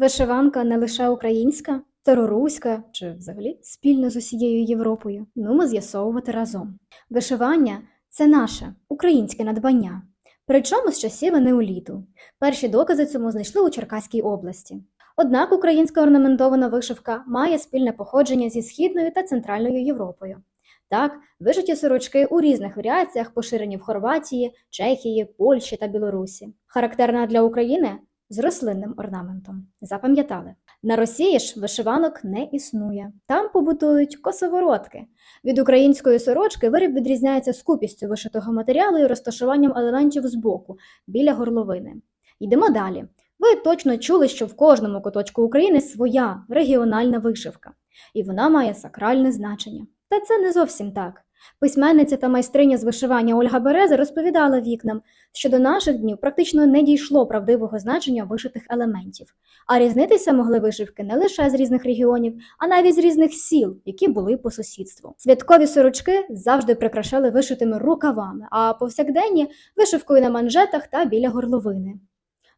Вишиванка не лише українська, староруська чи взагалі спільна з усією Європою. Ну, ми з'ясовувати разом. Вишивання це наше українське надбання. Причому з часів неоліту. Перші докази цьому знайшли у Черкаській області. Однак українська орнаментована вишивка має спільне походження зі Східною та Центральною Європою. Так, вишиті сорочки у різних варіаціях поширені в Хорватії, Чехії, Польщі та Білорусі. Характерна для України з рослинним орнаментом. Запам'ятали. На Росії ж вишиванок не існує. Там побутують косоворотки. Від української сорочки виріб відрізняється скупістю вишитого матеріалу і розташуванням елементів збоку, біля горловини. Йдемо далі. Ви точно чули, що в кожному куточку України своя регіональна вишивка, і вона має сакральне значення. Та це не зовсім так. Письменниця та майстриня з вишивання Ольга Береза розповідала вікнам, що до наших днів практично не дійшло правдивого значення вишитих елементів, а різнитися могли вишивки не лише з різних регіонів, а навіть з різних сіл, які були по сусідству. Святкові сорочки завжди прикрашали вишитими рукавами, а повсякденні вишивкою на манжетах та біля горловини.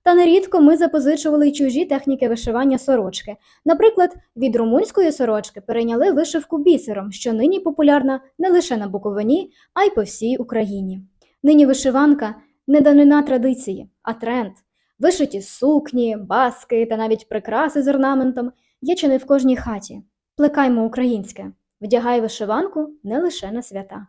Та нерідко ми запозичували чужі техніки вишивання сорочки. Наприклад, від румунської сорочки перейняли вишивку бісером, що нині популярна не лише на Буковині, а й по всій Україні. Нині вишиванка не данина традиції, а тренд. Вишиті сукні, баски та навіть прикраси з орнаментом є чи не в кожній хаті. Плекаймо українське, вдягай вишиванку не лише на свята.